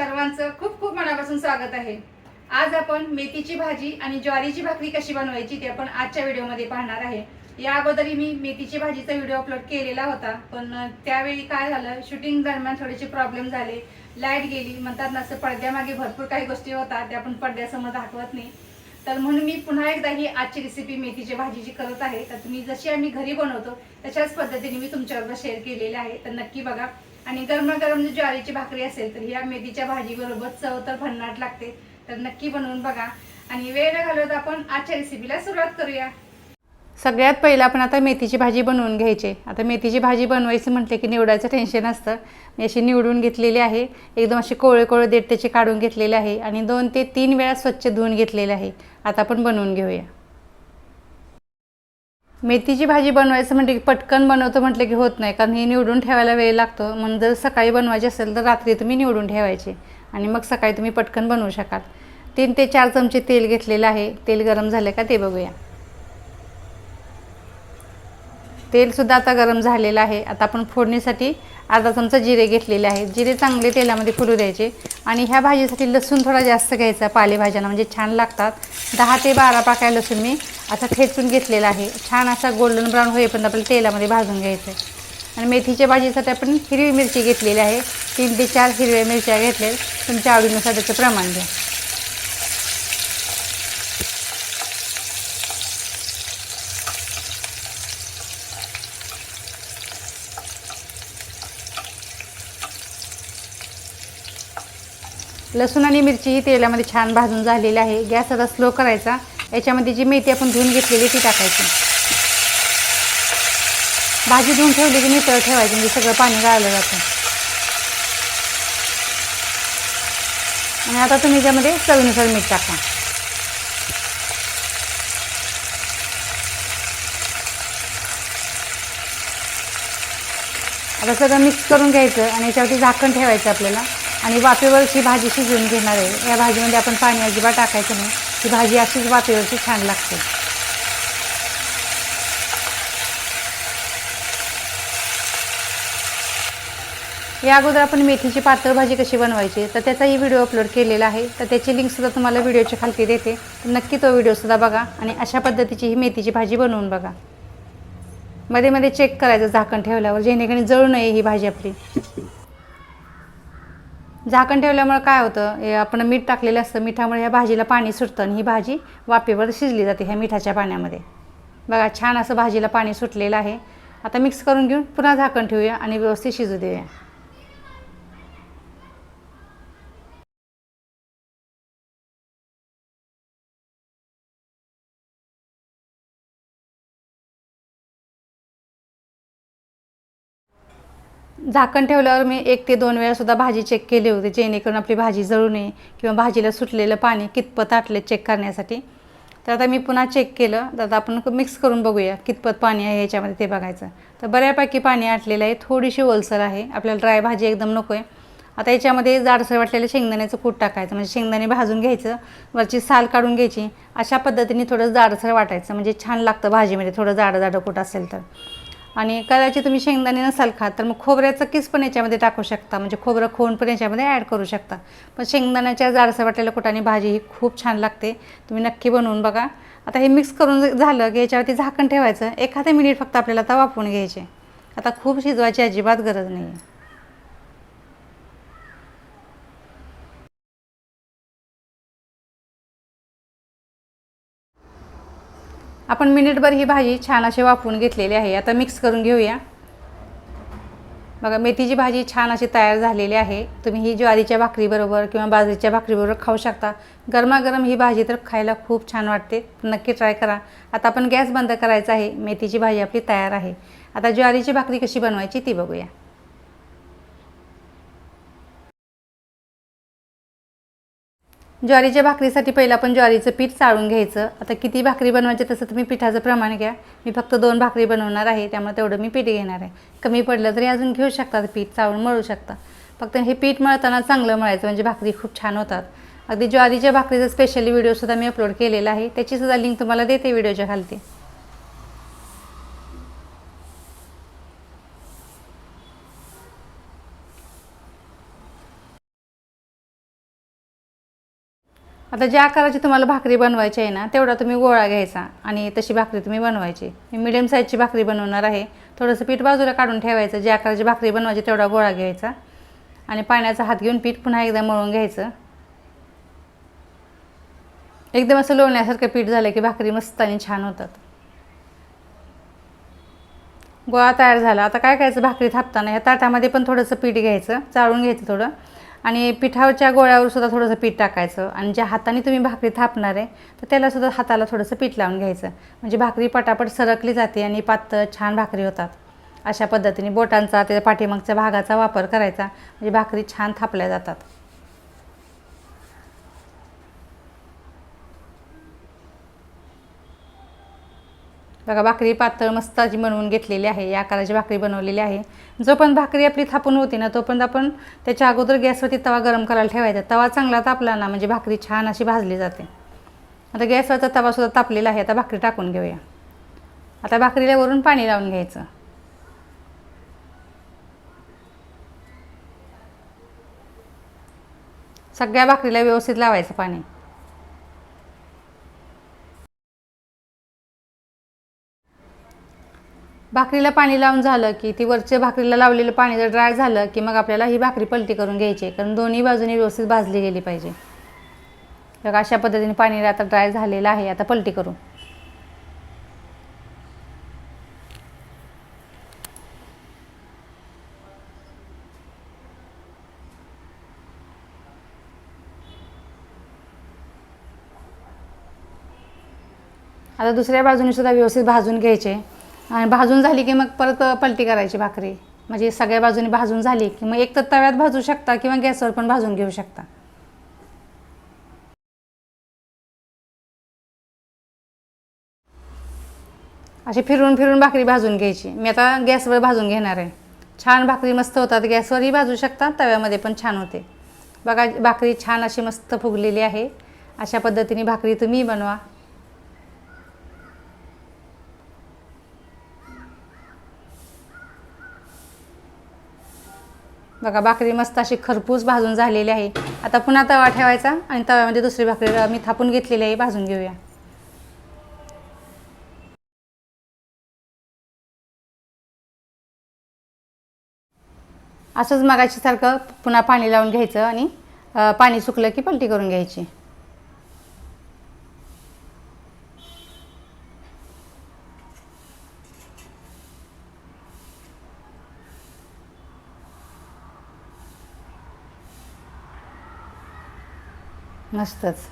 सर्वांचं खूप खूप मनापासून स्वागत आहे. आज आपण मेथीची भाजी आणि ज्वारीची भाकरी कशी बनवायची ते आपण आजच्या व्हिडिओमध्ये पाहणार आहे. या अगोदरही मी मेथीची भाजीचा व्हिडिओ अपलोड केलेला होता पण त्यावेळी काय झालं शूटिंग दरम्यान थोडेसे प्रॉब्लेम झाले. लाइट गेली म्हणतात ना असं पडद्यामागे भरपूर काही गोष्टी होतात त्या आपण पडद्यासमोर दाखवत नाही. तर म्हणून मी पुन्हा एकदा ही आजची रेसिपी मेथीची भाजीची करत आहे. तर तुम्ही जशी आम्ही घरी बनवतो तशाच पद्धतीने मी तुमच्याबरोबर शेअर केलेले आहे. तर नक्की बघा आणि गरमागरम जर ज्वारीची भाकरी असेल तर ह्या मेथीच्या भाजीबरोबर चव तर भन्नाट लागते. तर नक्की बनवून बघा. आणि वेळ न घालवत आपण आजच्या रेसिपीला सुरुवात करूया. सगळ्यात पहिलं आपण आता मेथीची भाजी बनवून घ्यायची. आता मेथीची भाजी बनवायची म्हटले की निवडायचं टेन्शन असतं मी अशी निवडून घेतलेली आहे. एकदम असे कोळे कोळे देठ त्याचे काढून घेतलेले आहे. आणि दोन ते तीन वेळा स्वच्छ धुवून घेतलेले आहे. आता आपण बनवून घेऊया. मेथीची भाजी बनवायचं म्हणजे की पटकन बनवतो म्हटलं की होत नाही कारण हे निवडून ठेवायला वेळ लागतो. म्हणून जर सकाळी बनवायची असेल तर रात्री तुम्ही निवडून ठेवायची आणि मग सकाळी तुम्ही पटकन बनवू शकाल. तीन ते चार चमचे तेल घेतलेलं आहे. तेल गरम झालं का ते बघूया. तेलसुद्धा आता गरम झालेलं आहे. आता आपण फोडणीसाठी अर्धा चमचा जिरे घेतलेले आहेत. जिरे चांगले तेलामध्ये फुलू द्यायचे. आणि ह्या भाजीसाठी लसूण थोडा जास्त घ्यायचा पालेभाज्यांना म्हणजे छान लागतात. दहा ते बारा पाकळ्या लसूण मी असा ठेचून घेतलेला आहे. छान असा गोल्डन ब्राऊन होईपर्यंत आपल्याला तेलामध्ये भाजून घ्यायचं आहे आणि मेथीच्या भाजीसाठी आपण हिरवी मिरची घेतलेली आहे. तीन ते चार हिरव्या मिरच्या घेतल्या तुमच्या आवडीनुसार त्याचं प्रमाण घ्या. लसूण आणि मिरची ही तेलामध्ये छान भाजून झालेली आहे. गॅस आता स्लो करायचा. याच्यामध्ये जी मेथी आपण धुवून घेतलेली ती टाकायची. भाजी धुवून ठेवली की मिसळ ठेवायची म्हणजे सगळं पाणी गाळलं जातं. आणि आता तुम्ही त्यामध्ये चवीनुसार मीठ टाका. आता सगळं मिक्स करून घ्यायचं आणि याच्यावरती झाकण ठेवायचं आपल्याला. आणि वाफेवरची भाजी शिजवून घेणार आहे या भाजीमध्ये आपण पाणी अजिबात टाकायचं नाही. ही भाजी अशीच वाफेवरची छान लागते. या अगोदर आपण मेथीची पातळ भाजी कशी बनवायची तर त्याचाही व्हिडिओ अपलोड केलेला आहे. तर त्याची लिंकसुद्धा तुम्हाला व्हिडिओच्या खालती देते. तर नक्की तो व्हिडिओसुद्धा बघा आणि अशा पद्धतीची ही मेथीची भाजी बनवून बघा. मध्ये मध्ये चेक करायचं झाकण ठेवल्यावर जेणेकरून जळू नये ही भाजी आपली. झाकण ठेवल्यामुळे काय होतं हे आपण मीठ टाकलेलं असतं मिठामुळे ह्या भाजीला पाणी सुटतं आणि ही भाजी वाफेवर शिजली जाते ह्या मिठाच्या पाण्यामध्ये. बघा छान असं भाजीला पाणी सुटलेलं आहे. आता मिक्स करून घेऊन पुन्हा झाकण ठेवूया आणि व्यवस्थित शिजू देऊया. झाकण ठेवल्यावर मी एक ते दोन वेळा सुद्धा भाजी चेक केली होती जेणेकरून आपली भाजी जळू नये किंवा भाजीला सुटलेलं पाणी कितपत आटले चेक करण्यासाठी. तर आता मी पुन्हा चेक केलं. तर आता आपण मिक्स करून बघूया कितपत पाणी आहे याच्यामध्ये ते बघायचं. तर बऱ्यापैकी पाणी आटलेलं आहे. थोडीशी ओलसर आहे. आपल्याला ड्राय भाजी एकदम नको आहे आता याच्यामध्ये जाडसर वाटलेलं शेंगदाण्याचं कूट टाकायचं. म्हणजे शेंगदाणे भाजून घ्यायचं. वरची साल काढून घ्यायची. अशा पद्धतीने थोडं जाडसर वाटायचं. म्हणजे छान लागतं भाजीमध्ये थोडं जाडं जाडं कूट असेल तर. आणि कदाचित तुम्ही शेंगदाणे नसाल खात तर मग खोबऱ्याचं किस पण याच्यामध्ये टाकू शकता. म्हणजे खोबरं खोन पण याच्यामध्ये ॲड करू शकता. पण शेंगदाण्याच्या जाडसं वाटलेल्या कुटाने भाजी ही खूप छान लागते. तुम्ही नक्की बनवून बघा. आता हे मिक्स करून झालं की याच्यावरती झाकण ठेवायचं. एखादं मिनिट फक्त आपल्याला आता वाफवून घ्यायचे. आता खूप शिजवायची अजिबात गरज नाही आहे आपण मिनिटभर ही भाजी छान अशी वाफवून घेतलेली आहे. आता मिक्स करून घेऊया. बघा मेथीची भाजी छान अशी तयार झालेली आहे. तुम्ही ही ज्वारीच्या भाकरीबरोबर किंवा बाजरीच्या भाकरीबरोबर खाऊ शकता. गरमागरम ही भाजी तर खायला खूप छान वाटते. नक्की ट्राय करा. आता आपण गॅस बंद करायचा आहे. मेथीची भाजी आपली तयार आहे. आता ज्वारीची भाकरी कशी बनवायची ती बघूया. ज्वारीच्या भाकरीसाठी पहिलं आपण ज्वारीचं पीठ चाळून घ्यायचं. आता किती भाकरी बनवायची तसं तुम्ही पिठाचं प्रमाण घ्या. मी फक्त दोन भाकरी बनवणार आहे त्यामुळे तेवढं मी पीठ घेणार आहे. कमी पडलं तरी अजून घेऊ शकतात पीठ चाळून मळू शकता फक्त हे पीठ मळताना चांगलं मळायचं म्हणजे भाकरी खूप छान होतात. अगदी ज्वारीच्या भाकरीचा स्पेशली व्हिडिओसुद्धा मी अपलोड केलेला आहे. त्याचीसुद्धा लिंक तुम्हाला देते व्हिडिओच्या खालती. आता ज्या आकाराची तुम्हाला भाकरी बनवायची आहे ना तेवढा तुम्ही गोळा घ्यायचा आणि तशी भाकरी तुम्ही बनवायची. मी मिडियम साईजची भाकरी बनवणार आहे. थोडंसं पीठ बाजूला काढून ठेवायचं. ज्या आकाराची भाकरी बनवायची तेवढा गोळा घ्यायचा. आणि पाण्याचा हात घेऊन पीठ पुन्हा एकदा मळून घ्यायचं. एकदम असं लोळण्यासारखं पीठ झालं की भाकरी मस्त आणि छान होतात. गोळा तयार झाला. आता काय करायचं भाकरी थापताना ह्या ताटामध्ये पण थोडंसं पीठ घ्यायचं. चाळून घ्यायचं थोडं. आणि पिठावरच्या गोळ्यावर सुद्धा थोडंसं पीठ टाकायचं. आणि ज्या हाताने तुम्ही भाकरी थापणार आहे तर त्याला सुद्धा हाताला थोडंसं पीठ लावून घ्यायचं. म्हणजे भाकरी पटापट सरकली जाते आणि पातळ छान भाकरी होतात. अशा पद्धतीने बोटांचा त्याच्या पाठीमागच्या भागाचा वापर करायचा. म्हणजे भाकरी छान थापल्या जातात. बघा भाकरी पातळ मस्त अशी बनवून घेतलेली आहे. या आकाराची भाकरी बनवलेली आहे. जो पण भाकरी आपली थापून होती ना तोपर्यंत आपण त्याच्या अगोदर गॅसवरती तवा गरम करायला ठेवायचा. तवा चांगला तापला ना म्हणजे भाकरी छान अशी भाजली जाते. आता गॅसवरचा तवासुद्धा तापलेला आहे. आता भाकरी टाकून घेऊया. आता भाकरीला वरून पाणी लावून घ्यायचं. सगळ्या भाकरीला व्यवस्थित लावायचं पाणी. भाकरीला पाणी लावून झालं की ती वरच्या भाकरीला लावलेलं पाणी जर ड्राय झालं की मग आपल्याला ही भाकरी पलटी करून घ्यायची आहे. कारण दोन्ही बाजूनी व्यवस्थित भाजली गेली पाहिजे. बघा अशा पद्धतीने पाणी आता ड्राय झालेलं आहे आता पलटी करू. आता दुसऱ्या बाजूने सुद्धा व्यवस्थित भाजून घ्यायचे. आणि भाजून झाली की मग परत पलटी करायची भाकरी. म्हणजे सगळ्या बाजूने भाजून झाली की मग एक तर तव्यात भाजू शकता किंवा गॅसवर पण भाजून घेऊ शकता. अशी फिरून फिरून भाकरी भाजून घ्यायची. मी आता गॅसवर भाजून घेणार आहे. छान भाकरी मस्त होतात. गॅसवरही भाजू शकता तव्यामध्ये पण छान होते. बघा भाकरी छान अशी मस्त फुगलेली आहे. अशा पद्धतीने भाकरी तुम्ही बनवा. बघा भाकरी मस्त अशी खरपूस भाजून झालेली आहे. आता पुन्हा तवा ठेवायचा आणि तव्यामध्ये दुसरी भाकरी मी थापून घेतलेली आहे भाजून घेऊया. असंच मगाशी सारखं पुन्हा पाणी लावून घ्यायचं आणि पाणी सुकलं की पलटी करून घ्यायची. मस्तच.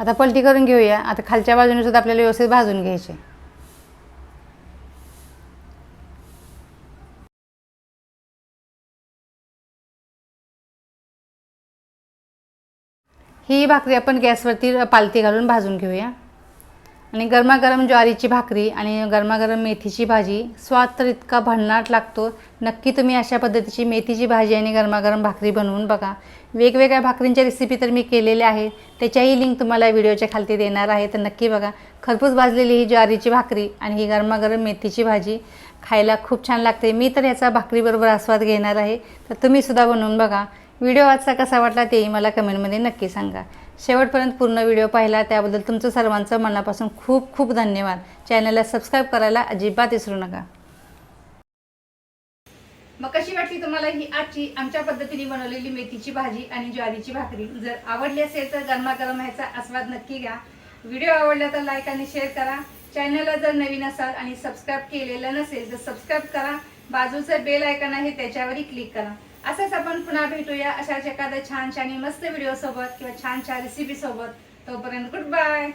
आता पलटी करून घेऊया. आता खालच्या बाजूने सुद्धा आपल्याला व्यवस्थित भाजून घ्यायचे. ही भाकरी आपण गॅसवरती पालती घालून भाजून घेऊया. आणि गरमागरम ज्वारीची भाकरी आणि गरमागरम मेथीची भाजी. स्वाद तर इतका भन्नाट लागतो. नक्की तुम्ही अशा पद्धतीची मेथीची भाजी आणि गरमागरम भाकरी बनवून बघा. वेगवेगळ्या भाकरींच्या रेसिपी तर मी केलेल्या आहेत. त्याच्याही लिंक तुम्हाला व्हिडिओच्या खालती देणार आहे. तर नक्की बघा. खरपूस भाजलेली ही ज्वारीची भाकरी आणि ही गरमागरम मेथीची भाजी खायला खूप छान लागते. मी तर याचा भाकरीबरोबर आस्वाद घेणार आहे. तर तुम्हीसुद्धा बनवून बघा. व्हिडिओ आजचा कसा वाटला तेही मला कमेंटमध्ये नक्की सांगा. शेवटपर्यंत पूर्ण व्हिडिओ पाहिला त्याबद्दल तुमचं सर्वांचं मनापासून खूप खूप धन्यवाद. चॅनलला सबस्क्राईब करायला अजिबात विसरू नका. मग कशी वाटली तुम्हाला ही आजची आमच्या पद्धतीने बनवलेली मेथीची भाजी आणि ज्वारीची भाकरी? जर आवडली असेल तर गरमागरम ह्याचा आस्वाद नक्की घ्या. व्हिडिओ आवडला तर लाईक आणि शेअर करा. चॅनलला जर नवीन असाल आणि सबस्क्राईब केलेलं नसेल तर सबस्क्राईब करा. बाजूचं बेल आयकन आहे त्याच्यावरही क्लिक करा. असंच आपण पुन्हा भेटूया अशाच एखाद्या छान छान मस्त व्हिडिओ सोबत किंवा छान छान रेसिपी सोबत. तोपर्यंत गुड बाय